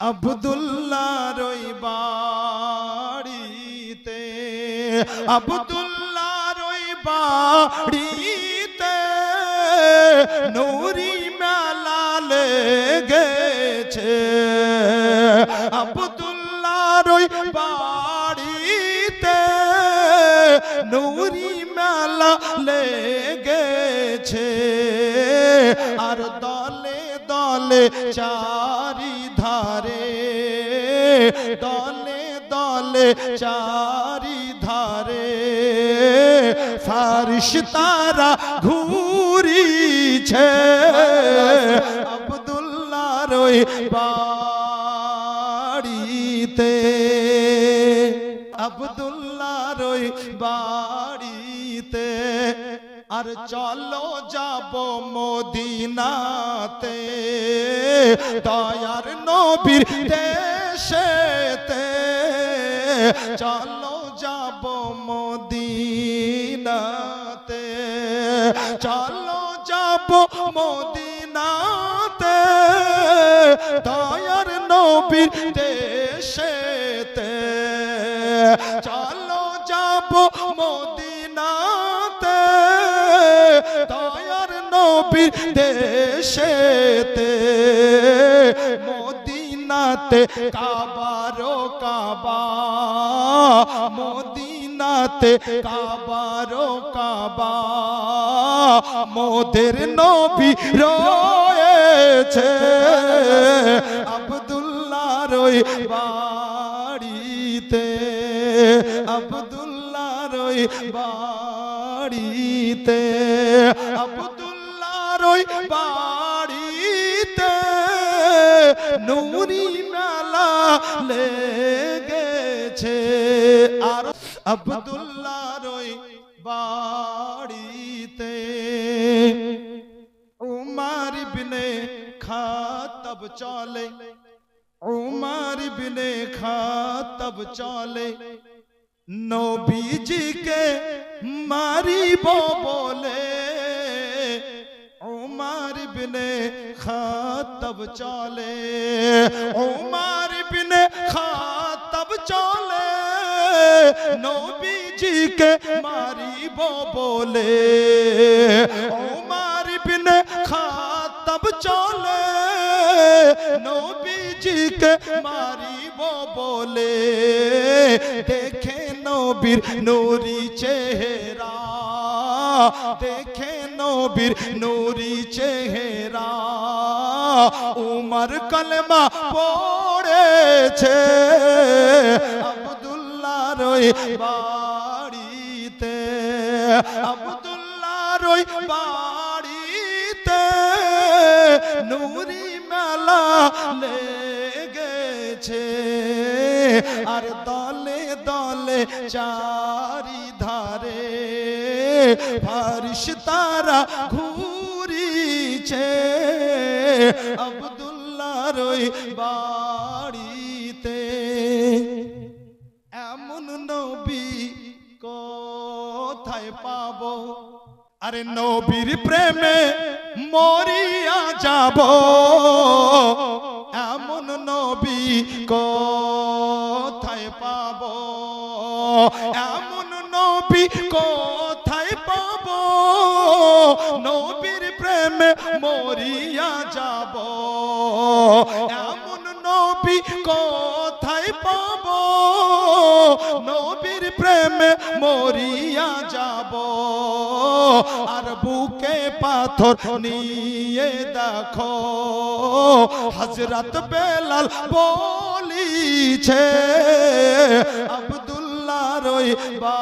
আবদুল্লাহ রই বাড়িতে আবদুল্লাহ রই বাড়িতে নুরি মেলা লেগেছে। আবদুল্লাহ রই বাড়িতে নুরি মেলা লেগেছে। আর দলে দলে চারি ধারে, দলে দলে চারি ধারে ফারিস তারা ঘুরিছে। আবদুল্লাহ রই বাড়িতে আবদুল্লাহ রই বাড়িতে। আর চলো যাব মদিনাতে। দয়ার নবীর দেশেতে চলো যাব মদিনাতে। চলো যাব মদিনাতে। দয়ার নবীর দেশেতে। চলো যাব মদিনাতে। নবীর দেশেতে মদিনাতে, কাবারো কাবা, মদিনাতে, কাবারো কাবা, মোদের নবী রয়েছে আব্দুল্লাহ রই বাড়িতে আব্দুল্লাহ রই বাড়িতে, আব্দুল্লাহ রই বাড়িতে নুরি মেলা লেগেছে। আর আব্দুল্লাহ রই বাড়িতে উমার ইবনে খাতব চলে। উমার ইবনে খাতব চলে। নবীজিকে মারিব বলে। ইবনে খাতব চলে। উমার ইবনে খাতব চলে। নবীজিকে মারিব বলে। উমার ইবনে খাতব চলে। নবীজিকে মারিব বলে। দেখে নবীর নুরি চেহারা। দেখে নবীর নুরি চেহারা। উমর কলমা পড়েছে। আব্দুল্লাহ রই বাড়িতে আব্দুল্লাহ রই বাড়িতে নুরি মেলা লেগেছে। আর দলে দলে চারি ধারে ফারিস তারা ঘুরিছে। আব্দুল্লাহ রই বাড়িতে। এমন নবী কোথায় পাবো? আরে নবীর প্রেমে মরিয়া যাব। এমন নবী কোথায় পাব? এমন নবী কোথায় নবীর প্রেমে মরিয়া যাব। এমন নবী কোথায় পাব? নবীর প্রেমে মরিয়া যাব। আর বুকে পাথর নিয়ে দেখো হজরত বেলাল বলিছে আব্দুল্লাহ রই বা